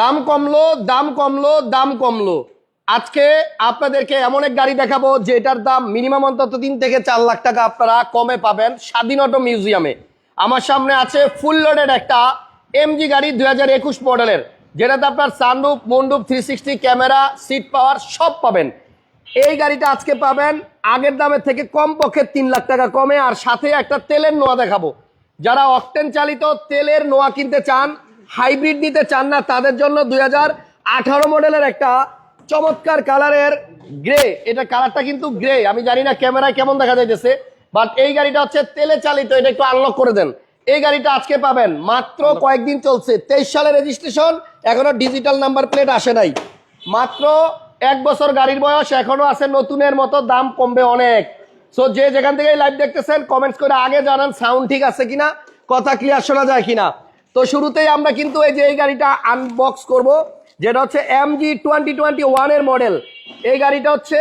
দাম কমলো দাম কমলো দাম কমলো। আজকে আপনাদেরকে এমন এক গাড়ি দেখাবো যেটার দাম মিনিমাম অন্তত তিন থেকে চার লাখ টাকা আপনারা কমে পাবেন স্বাধীন অটো মিউজিয়ামে। আমার সামনে আছে ফুল লোডেড একটা এমজি গাড়ি দুই হাজার একুশ মডেলের, যেটাতে আপনার sunroof মন্ডুপ three sixty camera seat power সব পাবেন। এই গাড়িটা আজকে পাবেন, আগের দামের থেকে কম পক্ষে তিন লাখ টাকা কমে, আর সাথে একটা তেলের নোয়া দেখাবো। যারা অক্টেন চালিত, তেলের নোয়া কিনতে চান হাইব্রিড নিতে চান না তাদের জন্য দুই হাজার আঠারো মডেলের একটা চমৎকার কালারের গ্রে। এটা কালারটা কিন্তু গ্রে। আমি জানি না ক্যামেরায় কেমন দেখা যাইতেছে বাট এই গাড়িটা হচ্ছে তেলে চালিত। এটা একটু আনলক করে দেন। এই গাড়িটা আজকে পাবেন। মাত্র কয়েকদিন চলছে। তেইশ সালের রেজিস্ট্রেশন এখনও ডিজিটাল নাম্বার প্লেট আসে নাই। মাত্র এক বছর গাড়ির বয়স এখনও আছে নতুনের মতো দাম কমবে অনেক। সো যে যেখান থেকে লাইভ দেখতেছেন কমেন্টস করে আগে জানান সাউন্ড ঠিক আছে কিনা কথা ক্লিয়ার শোনা যায় কিনা। তো শুরুতেই আমরা কিন্তু এই যে এই গাড়িটা আনবক্স করব যেটা হচ্ছে এম জি টোয়েন্টি টোয়েন্টি ওয়ানের মডেল এই গাড়িটা হচ্ছে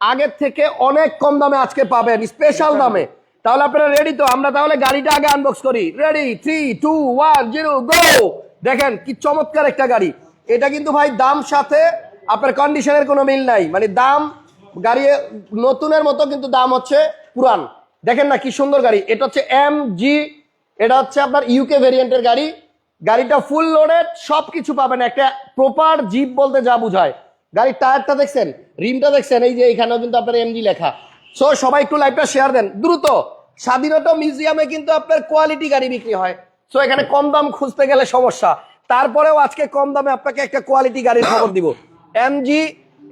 আগের থেকে অনেক কম দামে আজকে পাবেন স্পেশাল দামে। তাহলে আপনারা রেডি তো? আমরা তাহলে গাড়িটা আগে আনবক্স করি। Ready three two one zero go দেখেন কি চমৎকার একটা গাড়ি। এটা কিন্তু ভাই দাম সাথে আপনার কন্ডিশনের কোনো মিল নাই। মানে দাম গাড়ি নতুনের মতো কিন্তু দাম হচ্ছে পুরান। দেখেন না কি সুন্দর গাড়ি। এটা হচ্ছে এম জি এটা হচ্ছে আপনার ইউকে ভেরিয়েন্টের গাড়ি। গাড়িটা ফুল লোডেড সব কিছু পাবেন। একটা প্রপার জিপ বলতে যা বুঝায়। গাড়ির টায়ারটা দেখছেন? রিমটা দেখছেন? এই যে এখানেও কিন্তু আপনার এমজি লেখা। সো সবাই একটু লাইভটা শেয়ার দেন। দ্রুত! স্বাধীনতা মিউজিয়ামে কিন্তু আপনার কোয়ালিটি গাড়ি বিক্রি হয়। সো এখানে কম দাম খুঁজতে গেলে সমস্যা। তারপরেও আজকে কম দামে আপনাকে একটা কোয়ালিটি গাড়ির খবর দিব। এমজি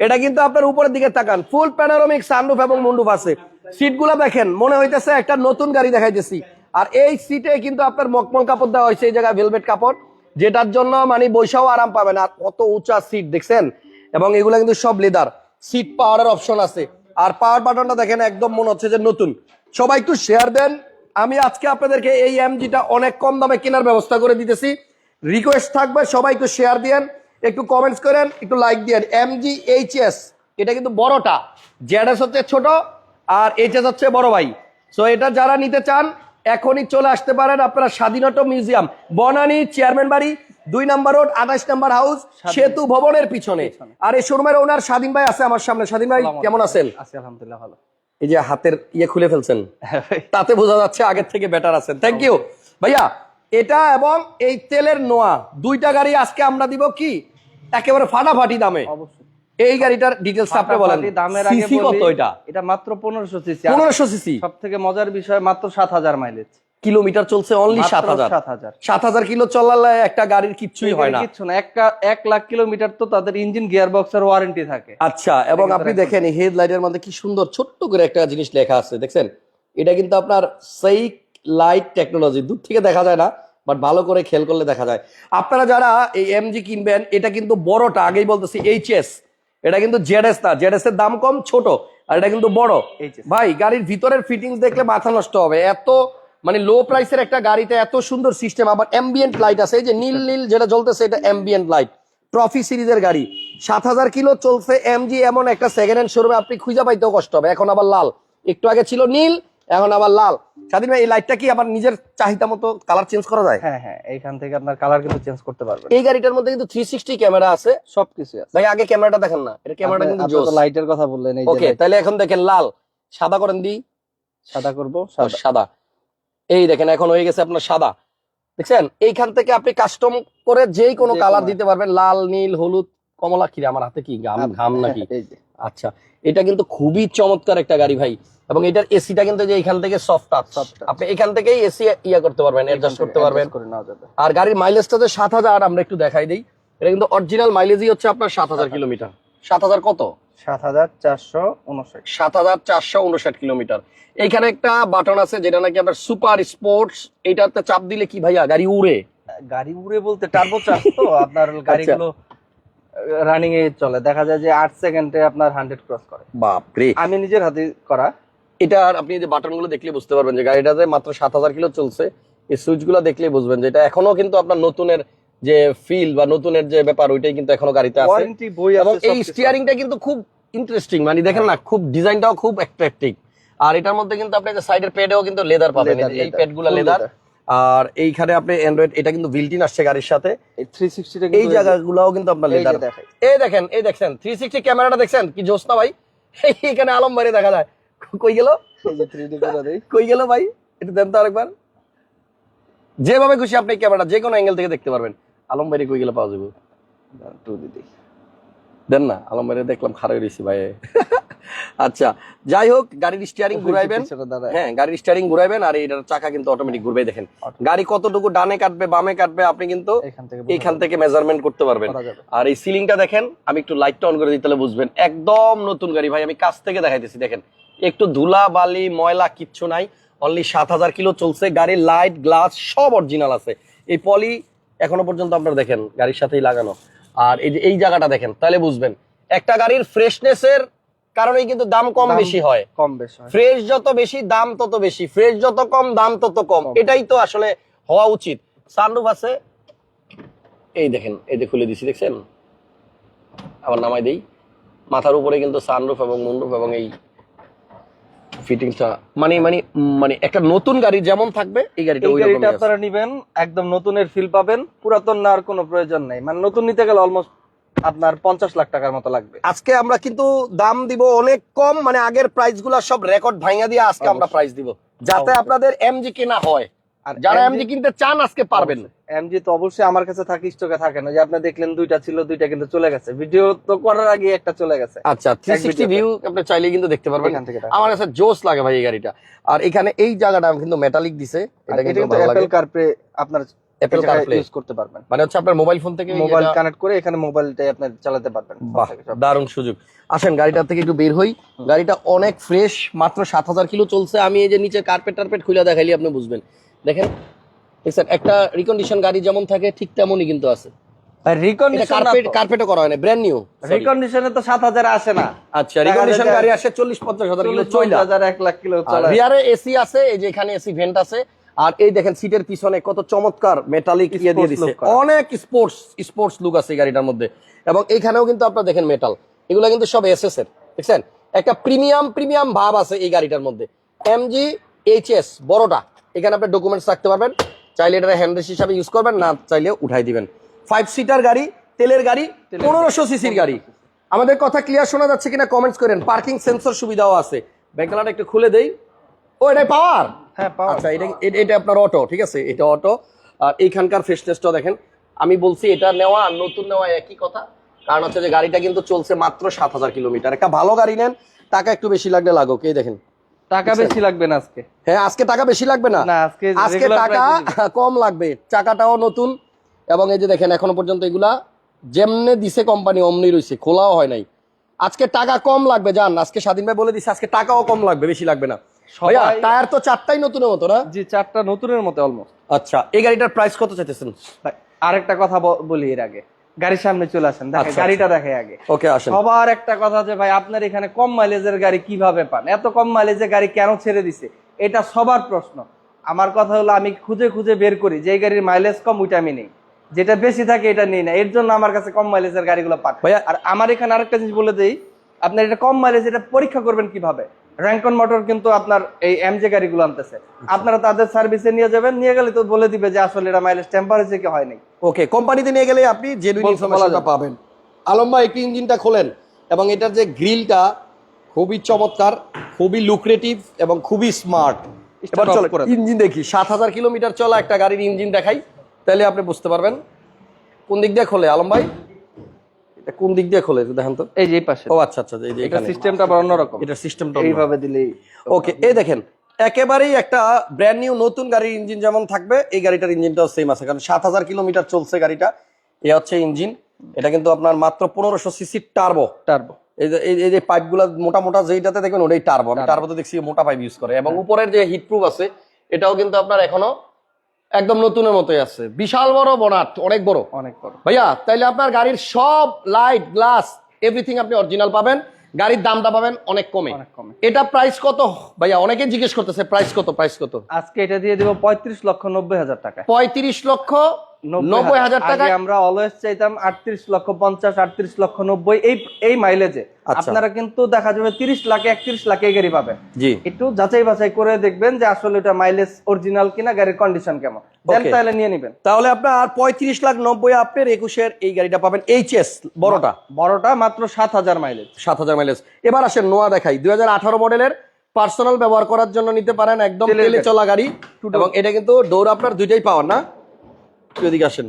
এটা কিন্তু আপনার উপরের দিকে তাকান। ফুল প্যানারোমিক সানরুফ এবং মুন্ডুফ আছে। সিটগুলো দেখেন, মনে হইতেছে একটা নতুন গাড়ি দেখাইতেছি। আর এই সিটে কিন্তু আপনার মকমল কাপড় দেওয়া হয়েছে এই জায়গায় ভেলভেট কাপড়, যেটার জন্য মানে বৈশাও আরাম পাবেন। আর কত উঁচা সিট দেখছেন? এবং এগুলো কিন্তু সব লেদার সিট পাওয়ারের অপশন আছে। আর পাওয়ার বাটনটা দেখেন, একদম মনে হচ্ছে যে নতুন। সবাই একটু শেয়ার দেন। আমি আজকে আপনাদেরকে এই এমজিটা অনেক কম দামে কেনার ব্যবস্থা করে দিতেছি। রিকোয়েস্ট থাকবে, সবাই একটু শেয়ার দিয়েন। একটু কমেন্টস করেন, একটু লাইক দিয়েন। এমজি এইচএস এটা কিন্তু বড়টা। জেডএস হচ্ছে ছোট, আর এইচএস হচ্ছে বড় ভাই। সো এটা যারা নিতে চান এখনই চলে আসতে পারেন আপনারা স্বাধীনতা মিউজিয়াম বনানী চেয়ারম্যান বাড়ি দুই নাম্বার রোড আঠাশ নাম্বার হাউস সেতু ভবনের পিছনে। আর এই শোরুমের ওনার স্বাধীন ভাই আছে আমার সামনে। স্বাধীন ভাই কেমন আছেন? আলহামদুলিল্লাহ ভালো। এই যে হাতের ইয়ে খুলে ফেলছেন। তাতে বোঝা যাচ্ছে আগের থেকে বেটার আছেন। থ্যাংক ইউ ভাইয়া এটা এবং এই তেলের নোয়া দুইটা গাড়ি আজকে আমরা দিব কি? একেবারে ফাটাফাটি দামে। অবশ্যই। এই গাড়িটার ডিটেলস আপনি বলেন। দামের আগে কত এটা? এটা মাত্র পনেরোশো সিসি পনেরোশো সিসি সব থেকে মজার বিষয় মাত্র সাত হাজার মাইলেজ কিলোমিটার চলছে অনলি সাত হাজার। সাত হাজার। কিলো চলালে একটা গাড়ির কিচ্ছুই হয় না। কিচ্ছু না এক লাখ কিলোমিটার তো তাদের ইঞ্জিন গিয়ার বক্সের ওয়ারেন্টি থাকে। আচ্ছা এবং আপনি দেখেন হেডলাইটের মধ্যে কি সুন্দর ছোট্ট করে একটা জিনিস লেখা আছে দেখছেন? এটা কিন্তু আপনার সেইক লাইট টেকনোলজি দূর থেকে দেখা যায় না বাট ভালো করে খেয়াল করলে দেখা যায়। আপনারা যারা এই এমজি কিনবেন এটা কিন্তু বড়টা আগেই বলতেছি এইচএস এটা কিন্তু জেডএস না জেডএস এর দাম কম ছোট আর এটা কিন্তু বড়। ভাই গাড়ির ভিতরের ফিটিংস দেখলে মাথা নষ্ট হবে। এত মানে লো প্রাইসের একটা গাড়িতে এত সুন্দর সিস্টেম আবার অ্যাম্বিয়েন্ট লাইট আছে এই যে নীল নীল যেটা জ্বলতেছে এটা অ্যাম্বিয়েন্ট লাইট ট্রফি সিরিজের গাড়ি। সাত হাজার কিলো চলছে এমজি এমন একটা সেকেন্ড হ্যান্ড শোরুমে আপনি খুঁজে পাইতেও কষ্ট হবে। এখন আবার লাল। একটু আগে ছিল নীল এখন আবার লাল। স্বাধীন ভাই এই লাইটটা কি আবার নিজের চাহিদা মতো কালার চেঞ্জ করা যায়? হ্যাঁ হ্যাঁ এইখান থেকে আপনার কালার কিন্তু চেঞ্জ করতে পারবেন। এই গাড়িটার মধ্যে কিন্তু থ্রি সিক্সটি ক্যামেরা আছে সবকিছু আছে। ভাই আগে ক্যামেরাটা দেখেন না এটা ক্যামেরাটা কিন্তু জোস। লাইটের কথা বললেন এই যে ওকে তাহলে এখন দেখেন লাল সাদা করেন দি। সাদা করব সাদা। এই দেখেন এখন হয়ে গেছে আপনার সাদা। দেখছেন? এইখান থেকে আপনি কাস্টম করে যেই কোনো কালার দিতে পারবেন লাল নীল হলুদ কমলা কি আমার হাতে কি ঘাম ঘাম নাকি? আচ্ছা এটা কিন্তু খুবই চমৎকার একটা গাড়ি ভাই। এবং এটার এসিটা কিন্তু যে এখান থেকে সফট টাচ আপনি এখান থেকেই এসি ইয়া করতে পারবেন অ্যাডজাস্ট করতে পারবেন। আর গাড়ির মাইলেজটা যে সাত হাজার আমরা একটু দেখাই দিই। এটা কিন্তু অরিজিনাল মাইলেজই হচ্ছে আপনার সাত হাজার কিলোমিটার। সাত হাজার কত? সাত হাজার চারশো উনষাট। সাত হাজার চারশো উনষাট কিলোমিটার। এইখানে একটা বাটন আছে যেটা নাকি আপনার সুপার স্পোর্টস এটাতে চাপ দিলে কি ভাইয়া? গাড়ি উড়ে। গাড়ি উড়ে বলতে টার্বো চার্জ তো আপনার গাড়িগুলো রানিং এ চলে। দেখা যায় যে আট সেকেন্ডে আপনার হান্ড্রেড ক্রস করে। বাপরে। আমি নিজের হাতে করা। এটার আপনি যে বাটনগুলো দেখলে বুঝতে পারবেন যে গাড়িটাতে মাত্র সাত হাজার কিলো চলছে। এই সুইচগুলো দেখলে বুঝবেন যে এটা এখনও কিন্তু আপনার নতুনের যে ফিল বা নতুনের যে ব্যাপার ওইটাই কিন্তু এখনও গাড়িতে আছে। এবং এই স্টিয়ারিংটা কিন্তু খুব ইন্টারেস্টিং মানে দেখেন না খুব ডিজাইনটাও খুব অ্যাট্রাকটিভ আর এটার মধ্যে কিন্তু আপনি যে সাইডের প্যাডেও কিন্তু লেদার পাবেন এই যে এই leather, প্যাডগুলো লেদার আর এইখানে আপনি অ্যান্ড্রয়েড এটা কিন্তু বিল্টিন আসছে গাড়ির সাথে। এই জায়গাগুলোও কিন্তু আপনার লেদার। এই দেখেন এই দেখছেন থ্রি সিক্সটি ক্যামেরাটা দেখছেন? কি জোস না ভাই? এখানে আলম বাড়ি দেখা যায়। কই গেল? কই গেল ভাই? একটু দেন তো আরেকবার। যেভাবে খুশি আপনি ক্যামেরা যে কোনো অ্যাঙ্গেল থেকে দেখতে পারবেন। আলম বাড়ি কই গেলে পাওয়া যাবে? টু দেন না আলম বাড়ি দেখলাম খারাপ রয়েছি ভাই। আচ্ছা যাই হোক গাড়ির স্টিয়ারিং ঘুরাইবেন। হ্যাঁ গাড়ির স্টিয়ারিং ঘুরাইবেন আর এটার চাকা কিন্তু অটোমেটিক ঘুরবে দেখেন। গাড়ি কতটুকু ডানে কাটবে বামে কাটবে আপনি কিন্তু এখান থেকে মেজারমেন্ট করতে পারবেন। আর এই সিলিংটা দেখেন আমি একটু লাইটটা অন করে দিই তাহলে বুঝবেন। একদম নতুন গাড়ি ভাই আমি কাছ থেকে দেখাইতেছি দেখেন। একটু ধুলা বালি ময়লা কিচ্ছু নাই। অনলি সাত হাজার কিলো চলছে। গাড়ির লাইট গ্লাস সব অরিজিনাল আছে। এই পলি এখনও পর্যন্ত আপনারা দেখেন গাড়ির সাথেই লাগানো। আর এই যে এই জায়গাটা দেখেন তাহলে বুঝবেন। একটা গাড়ির ফ্রেশনেসের কারণেই কিন্তু দাম কম বেশি হয়। কম বেশ ফ্রেশ যত বেশি দাম তত বেশি। ফ্রেশ যত কম দাম তত কম। এটাই তো আসলে হওয়া উচিত। সানরুফ আছে। এই দেখেন এই যে খুলে দিছি দেখছেন? আবার নামাই দেই। মাথার উপরে কিন্তু সানরুফ এবং মুনরুফ এবং এই ফিটিংসটা মানে মানে মানে একটা নতুন গাড়ি যেমন থাকবে এই গাড়িটা ওই গাড়িটা আপনারা নিবেন একদম নতুনের ফিল পাবেন পুরাতন নেওয়ার কোনো প্রয়োজন নেই। মানে নতুন নিতে গেলে অলমোস্ট আপনার পঞ্চাশ লাখ টাকার মতো লাগবে। আজকে আমরা কিন্তু দাম দিব অনেক কম মানে আগের প্রাইসগুলা সব রেকর্ড ভাঙা দিয়ে আজকে আমরা। প্রাইস দিব যাতে। আপনাদের এমজি কেনা হয়। আর যারা এমজি কিনতে চান আজকে পারবেন। এমজি তো অবশ্যই আমার কাছে থাকে স্টকে থাকে না। যে আপনি দেখলেন দুইটা ছিল দুইটা কিন্তু চলে গেছে। ভিডিও তো করার আগে একটা চলে গেছে। আচ্ছা থ্রি সিক্সটি ভিডিওতে। ভিউ আপনি চাইলে কিন্তু দেখতে পারবেন। এখান থেকে আমার কাছে জোস লাগে ভাই এই গাড়িটা। আর এখানে এই জায়গাটা কিন্তু মেটালিক দিছে। এটা কিন্তু ভালো লাগে। অ্যাপল কারপ্লে আপনার অ্যাপেল কারপ্লে ইউজ করতে পারবেন। মানে হচ্ছে আপনার মোবাইল ফোন থেকে মোবাইল কানেক্ট করে এখানে মোবাইলটাই আপনি চালাতে পারবেন। বাহ দারুণ সুযোগ। আসেন গাড়িটার থেকে একটু বের হই। গাড়িটা অনেক ফ্রেশ মাত্র সাত হাজার কিলো চলছে। আমি এই যে নিচে কার্পেট টার্পেট খুলে দেখাইলি আপনি বুঝবেন। দেখেন দেখছেন একটা রিকন্ডিশন গাড়ি যেমন থাকে ঠিক তেমনই কিন্তু আছে। কার্পেট কার্পেটও করা হয় না ব্র্যান্ড নিউ রিকন্ডিশনে তো সাত হাজার আসে না। আচ্ছা রিকন্ডিশন গাড়ি আসে চল্লিশ পঞ্চাশ হাজার কিলো চল্লিশ চইলা। হাজার এক লাখ কিলো আর চলে। রিয়ারে এসি আছে এই যে এখানে এসি ভেন্ট আছে। আর এই দেখেন সিটের পিছনে কত চমৎকার মেটালিক ইয়ে দিয়ে দিছে। অনেক স্পোর্টস স্পোর্টস লুক আছে এই গাড়িটার মধ্যে। এবং এইখানেও কিন্তু আপনারা দেখেন মেটাল এগুলো কিন্তু সব এসএস এর দেখছেন? একটা প্রিমিয়াম প্রিমিয়াম ভাব আছে এই গাড়িটার মধ্যে। এমজি এইচএস বড়টা। এখানে আপনি ডকুমেন্টস রাখতে পারবেন। চাইলে এটা হ্যান্ডেস হিসাবে ইউজ করবেন না চাইলে উঠাই দিবেন। ফাইভ সিটার গাড়ি তেলের গাড়ি পনেরোশো সিসির গাড়ি। আমাদের কথা ক্লিয়ার শোনা যাচ্ছে কিনা কমেন্টস করেন। পার্কিং সেন্সর সুবিধাও আছে। ব্যাকলাটা একটু খুলে দেই। ও এটাই পাওয়ার হ্যাঁ আচ্ছা এটা এটা আপনার অটো ঠিক আছে? এটা অটো আর এইখানকার ফ্রেশনেসটা দেখেন। আমি বলছি এটা নেওয়া আর নতুন নেওয়া একই কথা। কারণ হচ্ছে যে গাড়িটা কিন্তু চলছে মাত্র সাত হাজার কিলোমিটার। একটা ভালো গাড়ি নেন টাকা একটু বেশি লাগলে লাগুক। এই দেখেন। টাকা বেশি লাগবে না আজকে। হ্যাঁ আজকে টাকা বেশি লাগবে না। আজকে আজকে টাকা। কম লাগবে। চাকাটাও নতুন। এবং এই যে দেখেন এখনও পর্যন্ত এগুলা যেমনে দিছে কোম্পানি অমনি রইছে। খোলাও হয় নাই। আজকে টাকা কম লাগবে জান। আজকে স্বাধীন ভাই বলে দিছে আজকে টাকাও কম লাগবে বেশি লাগবে না। ভাইয়া টায়ার তো চারটাই নতুনের মতো না? জি চারটা নতুনের মতো অলমোস্ট আচ্ছা এই গাড়িটার প্রাইস কত চাইতেছেন? আরেকটা কথা বলি এর আগে। গাড়ির সামনে চলে আসেন। আচ্ছা, গাড়িটা দেখে আগে। ওকে আসেন। সবার একটা কথা যে ভাই আপনার এখানে কম মাইলেজের গাড়ি কীভাবে পান? এত কম মাইলেজের গাড়ি কেন ছেড়ে দিছে? এটা সবার প্রশ্ন। আমার কথা হলো আমি খুঁজে খুঁজে বের করি যে গাড়ির মাইলেজ কম ওইটা আমি নেই। যেটা বেশি থাকে এটা নেই না। এর জন্য আমার কাছে কম মাইলেজের গাড়িগুলো পান ভাইয়া- আর আমার এখানে আরেকটা জিনিস বলে দিই আপনার এটা কম মাইলেজ এটা পরীক্ষা করবেন কীভাবে? র্যাঙ্কন মোটর কিন্তু আপনার এই এমজে গাড়িগুলো আনতেছে। আপনারা তাদের সার্ভিসে নিয়ে যাবেন নিয়ে গেলে তো বলে দিবে যে আসলে এটা মাইলেজ টেম্পারেচার কি হয় নাই ওকে কোম্পানিতে নিয়ে গেলে আপনি জেনুইন ইনফরমেশনটা পাবেন। আলম ভাই একটু ইঞ্জিনটা খোলেন। এবং এটার যে গ্রিলটা খুবই চমৎকার খুবই লুক্রেটিভ এবং খুবই স্মার্ট এবার চলো ইঞ্জিন দেখি। সাত হাজার কিলোমিটার চলা একটা গাড়ির ইঞ্জিন দেখাই। তাহলে আপনি বুঝতে পারবেন। কোন দিক দিয়ে খোলে? আলম ভাই? এটা কোন দিক দিয়ে খোলে? দেখেন তো। এই যে এই পাশে। ও আচ্ছা আচ্ছা এই যে এটা সিস্টেমটা আবার অন্যরকম। এটা সিস্টেমটা এইভাবে দিলেই ওকে। এই দেখেন একেবারেই একটা ব্র্যান্ড নিউ নতুন গাড়ির ইঞ্জিন যেমন থাকবে এই গাড়িটার ইঞ্জিনটাও সেম আছে কারণ সাত হাজার কিলোমিটার চলছে গাড়িটা। এ হচ্ছে ইঞ্জিন এটা কিন্তু আপনার মাত্র পনেরোশো সিসি টার্বো টার্বো এই যে পাইপগুলো মোটা মোটা যেইটাতে দেখবেন ওটাই টার্বো আমি টার্বোতে দেখছি মোটা পাইপ ইউজ করে। এবং উপরের যে হিট প্রুফ আছে এটাও কিন্তু আপনার এখনও একদম নতুনের মতোই আছে। বিশাল বড় বনাট অনেক বড়। অনেক বড়। ভাইয়া তাইলে আপনার গাড়ির সব লাইট গ্লাস এভরিথিং আপনি অরিজিনাল পাবেন। গাড়ির দামটা পাবেন অনেক কমে। এটা প্রাইস কত? ভাইয়া অনেকে জিজ্ঞেস করতেছে প্রাইস কত প্রাইস কত? আজকে এটা দিয়ে দিব পঁয়ত্রিশ লক্ষ নব্বই হাজার টাকা পঁয়ত্রিশ লক্ষ নব্বই হাজার। টাকায় আমরা অলওয়েজ চাইতাম আটত্রিশ লক্ষ পঞ্চাশ আটত্রিশ লক্ষ নব্বই এই এই মাইলেজে আচ্ছা। আপনারা কিন্তু দেখা যাবে তিরিশ লাখে একত্রিশ লাখে গাড়ি পাবেন। জি। একটু যাচাই বাছাই করে দেখবেন যে আসলে এটা মাইলেজ অরিজিনাল কিনা গাড়ির কন্ডিশন কেমন। দেন তাহলে নিয়ে নেবেন। তাহলে আপনার পঁয়ত্রিশ লাখ নব্বই আপনার একুশের এই গাড়িটা পাবেন এইচএস বড়টা। বড়টা মাত্র সাত হাজার মাইলেজ সাত হাজার মাইলেজ এবার আসেন নোয়া দেখাই। দুই হাজার আঠারো মডেলের পার্সোনাল ব্যবহার করার জন্য নিতে পারেন একদম তেলে চলা গাড়ি এবং এটা কিন্তু ডোর আপনার দুইটাই পাওয়ার না? একটু এদিকে আসেন।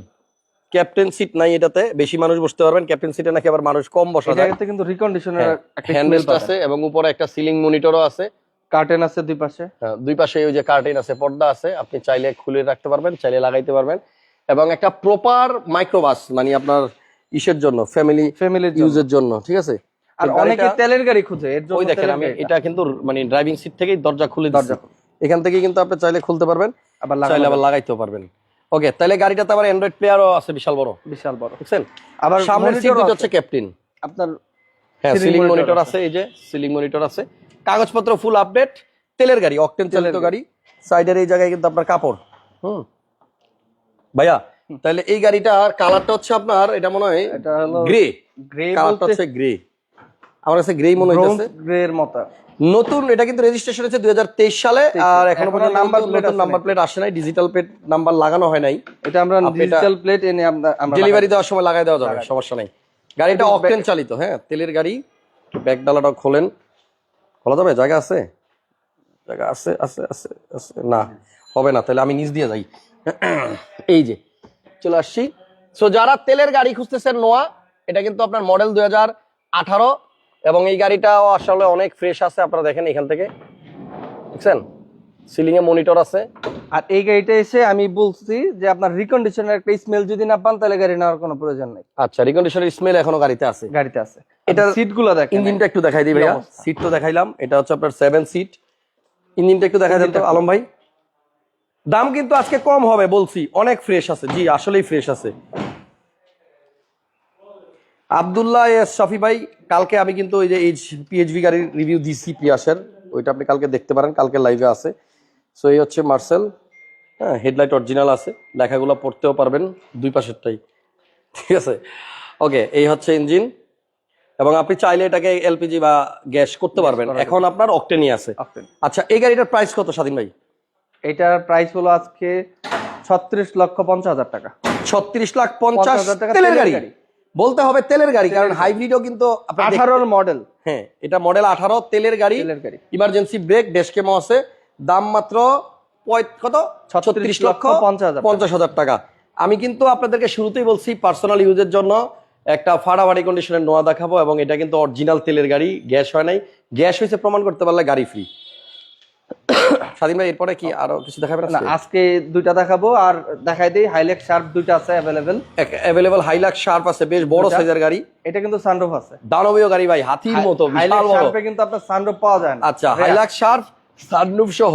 ক্যাপ্টেন সিট নাই এটাতে বেশি মানুষ বসতে পারবেন। ক্যাপ্টেন সিটে নাকি আবার মানুষ কম বসা যায়। এটাতে কিন্তু রিকন্ডিশনের একটা হ্যান্ডেলস আছে এবং উপরে একটা সিলিং মনিটরও আছে। কার্টেন আছে দুই পাশে। হ্যাঁ, দুই পাশে ওই যে কার্টেন আছে পর্দা আছে। আপনি চাইলে খুলে রাখতে পারবেন চাইলে লাগাইতে পারবেন। এবং একটা প্রপার মাইক্রোবাস মানে আপনার ইসের জন্য ফ্যামিলি ফ্যামিলির ইউজের জন্য ঠিক আছে? আর অনেকে তেলের গাড়ি খুঁজে এর জন্য ওই দেখেন আমি এটা কিন্তু মানে ড্রাইভিং সিট থেকেই দরজা খুলে দরজা এখান থেকে কিন্তু আপনি চাইলে খুলতে পারবেন আবার চাইলে আবার লাগাইতেও পারবেন। ওকে তাহলে গাড়িটাতে আবার অ্যান্ড্রয়েড প্লেয়ারও আছে বিশাল বড়। বিশাল বড়। বুঝছেন? আবার সামনের সিট monitor দুটো আছে। হচ্ছে ক্যাপ্টেন আপনার হ্যাঁ সিলিং মনিটর আছে। এই যে সিলিং মনিটর আছে। কাগজপত্র ফুল আপডেট তেলের গাড়ি অকটেন চালিত গাড়ি। সাইডের এই জায়গায় কিন্তু আপনার কাপড়। হুম। ভাইয়া তাহলে এই গাড়িটার কালারটা হচ্ছে আপনার এটা মনে হয় এটা হলো গ্রে গ্রে কালারটা হচ্ছে গ্রে আমার কাছে গ্রে মনে হচ্ছে গ্রে এর মতো। নতুন এটা কিন্তু রেজিস্ট্রেশন হচ্ছে দুই আর এখনও পর্যন্ত নাম্বার নতুন নাম্বার প্লেট আসে নাই ডিজিটাল প্লেট নাম্বার লাগানো হয় নাই। এটা আমরা ডিজিটাল প্লেট এনে আমরা ডেলিভারি দেওয়ার সময় লাগাই দেওয়া যাবে সমস্যা নাই। গাড়িটা অকটেন চালিত হ্যাঁ তেলের গাড়ি ব্যাগ ডালাটা খোলেন। খোলা যাবে? জায়গা আছে? জায়গা আছে আছে আছে আছে। না হবে না তাহলে আমি নিচ দিয়ে যাই। এই যে চলে আসছি। সো যারা তেলের গাড়ি খুঁজতেছেন নোয়া এটা কিন্তু আপনার মডেল দুই হাজার আঠারো। এবং এই গাড়িটাও আসলে অনেক ফ্রেশ আছে আপনারা দেখেন এখান থেকে। বুঝছেন সিলিং এ মনিটর আছে। আর এই গাড়িটা এসে আমি বলছি যে আপনার রিকন্ডিশনের একটা স্মেল যদি না পান তাহলে গাড়ি নেওয়ার কোনো প্রয়োজন নেই। আচ্ছা রিকন্ডিশনের স্মেল এখনও গাড়িতে আছে। গাড়িতে আছে। এটা এটার সিটগুলো দেখেন। ইঞ্জিনটা একটু দেখাই দিই ভাইয়া। সিট তো দেখাইলাম। এটা হচ্ছে আপনার সেভেন সিট ইঞ্জিনটা একটু দেখাই দেন তো আলম ভাই। দাম কিন্তু আজকে কম হবে বলছি। অনেক ফ্রেশ আছে। জি আসলেই ফ্রেশ আছে। আবদুল্লাহ এস শফি ভাই কালকে আমি কিন্তু ওই যে এইচ পিএইচভি গাড়ির রিভিউ দিছি পিয়াসের ওইটা আপনি কালকে দেখতে পারেন কালকে লাইভে আছে। সো এই হচ্ছে মার্সেল। হ্যাঁ হেডলাইট অরিজিনাল আছে। লেখাগুলো পড়তেও পারবেন দুই পাশেরটাই। ঠিক আছে? ওকে এই হচ্ছে ইঞ্জিন এবং আপনি চাইলে এটাকে এলপিজি বা গ্যাস করতে পারবেন। এখন আপনার অকটেনই আছে। আচ্ছা এই গাড়িটার প্রাইস কত স্বাধীন ভাই? এটার প্রাইস হলো আজকে ছত্রিশ লক্ষ পঞ্চাশ হাজার টাকা। ছত্রিশ লাখ পঞ্চাশ হাজার টাকা তেলের গাড়ি। বলতে হবে তেলের গাড়ি কারণ হাইব্রিডও কিন্তু আঠারোর মডেল হ্যাঁ এটা মডেল আঠারো তেলের গাড়ি। তেলের গাড়ি। ইমার্জেন্সি ব্রেক ডেস্কেমো আছে? দাম মাত্র কত? ছত্রিশ লক্ষ পঞ্চাশ হাজার টাকা। আমি কিন্তু আপনাদেরকে শুরুতেই বলছি পার্সোনাল ইউজের জন্য একটা ফাড়াবাড়ি কন্ডিশনের নোয়া দেখাবো এবং এটা কিন্তু অরিজিনাল তেলের গাড়ি গ্যাস হয় নাই। গ্যাস হয়েছে প্রমাণ করতে পারলে গাড়ি ফ্রি স্বাধীন ভাই এরপরে কি আরও কিছু দেখাবেন না আজকে? দুইটা দেখাবো আর দেখাই দিই হাইলেক্স শার্প দুইটা আছে অ্যাভেলেবেল অ্যাভেলেবল হাইলাক্স শার্প আছে বেশ বড় সাইজের গাড়ি। এটা কিন্তু সানরুফ আছে। দানবীয় গাড়ি ভাই হাতির মতো বিশাল বড়। শার্পে কিন্তু আপনার সানরুফ পাওয়া যায় না। আচ্ছা। হাইলাক্স শার্প সানরুফ সহ।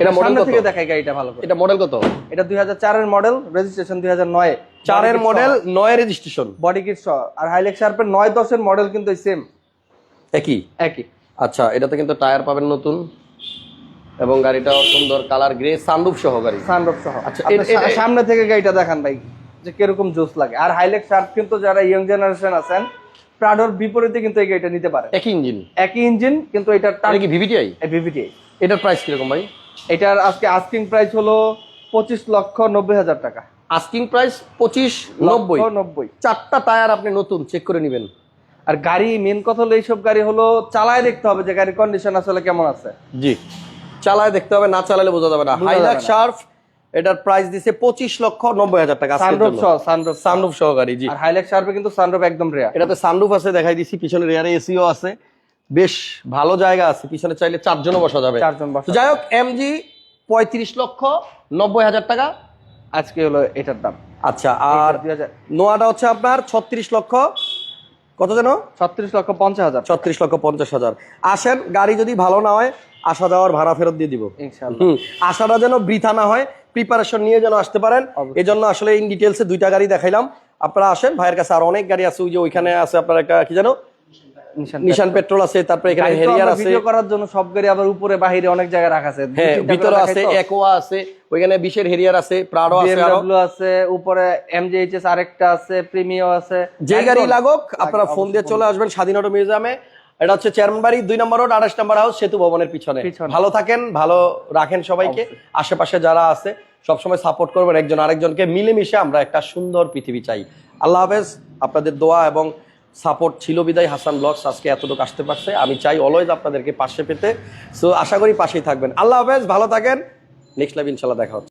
এটা মডেল কত থেকে দেখাই গাড়িটা ভালো করে। এটা মডেল কত? এটা দুই হাজার চারের মডেল রেজিস্ট্রেশন দুই হাজার নয়। চারের মডেল নয় রেজিস্ট্রেশন বডি কিট সহ। আর হাইলেক্স শার্পের নয় দশের মডেল কিন্তু সেম একই? একই। আচ্ছা এটাতে কিন্তু টায়ার পাবেন নতুন। এবং গাড়িটা সুন্দর কালার গ্রে সানরুফ সহ গাড়ি। সানরুফ সহ। আচ্ছা, সামনে থেকে গাড়িটা দেখান ভাই যে কীরকম জোস লাগে। আর হাইলেক্স শার্প কিন্তু যারা ইয়ং জেনারেশন আছেন প্রাডোর বিপরীতে কিন্তু এই গাড়িটা নিতে পারে একই ইঞ্জিন একই ইঞ্জিন কিন্তু এটা কি ভিভিটিআই ভিভিটি এটার প্রাইস কীরকম ভাই? এটার আজকে আস্কিং প্রাইস হলো পঁচিশ লক্ষ নব্বই হাজার টাকা। আস্কিং প্রাইস পঁচিশ নব্বই। নব্বই। চারটা টায়ার আপনি নতুন চেক করে নেবেন। আর গাড়ি মেন কথা হলো এইসব গাড়ি হলো চালায় দেখতে হবে যে গাড়ির কন্ডিশন আসলে কেমন আছে। জি। চালায় দেখতে হবে না চালালে বোঝা যাবে না। না। শার্প এটার প্রাইস দিছে পঁচিশ লক্ষ নব্বই হাজার টাকা সানরুফ সহ সানরুফ সানরুফ সহকারী জি। আর হাইলেক্স শার্পে কিন্তু সানরুফ একদম রেয়ার এটাতে সানরুফ আছে দেখাই দিছি পিছনে রেয়ারে এসিও আছে। বেশ ভালো জায়গা আছে পিছনে চাইলে চারজনও বসা যাবে। চারজন বসা যাই হোক এমজি পঁয়ত্রিশ লক্ষ নব্বই হাজার টাকা। আজকে হলো এটার দাম। আচ্ছা আর নোয়াটা হচ্ছে আপনার ছত্রিশ লক্ষ কত যেন? ছত্রিশ লক্ষ পঞ্চাশ হাজার। ছত্রিশ লক্ষ পঞ্চাশ হাজার। আসেন গাড়ি যদি ভালো না হয় আসা যাওয়ার ভাড়া ফেরত দিয়ে দিব। আসাটা যেন বৃথা না হয় প্রিপারেশন নিয়ে যেন আসতে পারেন। এজন্য এই জন্য আসলে ইন ডিটেলসে দুইটা গাড়ি দেখাইলাম। আপনারা আসেন ভাইয়ের কাছে আর অনেক গাড়ি আছে ওই যে ওইখানে আছে আপনার একটা কি জানো নিশান পেট্রোল। আছে তারপরে এখানে হেরিয়ার আছে। ভিডিও করার জন্য সব গাড়ি আবার উপরে বাহিরে অনেক জায়গায় রাখা আছে। হ্যাঁ ভিতরে আছে একোয়া আছে ওইখানে বিশের হেরিয়ার আছে প্রাডো আছে আরও। আছে উপরে এমজিএইচএস আরেকটা আছে প্রিমিও আছে। যে গাড়ি। লাগুক আপনারা ফোন দিয়ে চলে আসবেন স্বাধীন অটো মিউজিয়ামে। এটা হচ্ছে চেয়ারম্যান বাড়ি দুই নম্বর রোড আঠাশ নম্বর হাউস সেতু ভবনের পিছনে। পিছনে। ভালো থাকেন ভালো রাখেন সবাইকে। আশেপাশে যারা আছে সবসময় সাপোর্ট করবেন একজন আরেকজনকে। মিলেমিশে আমরা একটা সুন্দর পৃথিবী চাই। আল্লাহ হাফেজ আপনাদের দোয়া এবং সাপোর্ট ছিল বিদায়। হাসান ব্লগস আজকে এতটুকু আসতে পারছে। আমি চাই অলওয়েজ আপনাদেরকে পাশে পেতে। সো আশা করি পাশেই থাকবেন। আল্লাহ হাফেজ, ভালো থাকেন। নেক্সট লাইভ ইনশাল্লাহ দেখা হচ্ছে।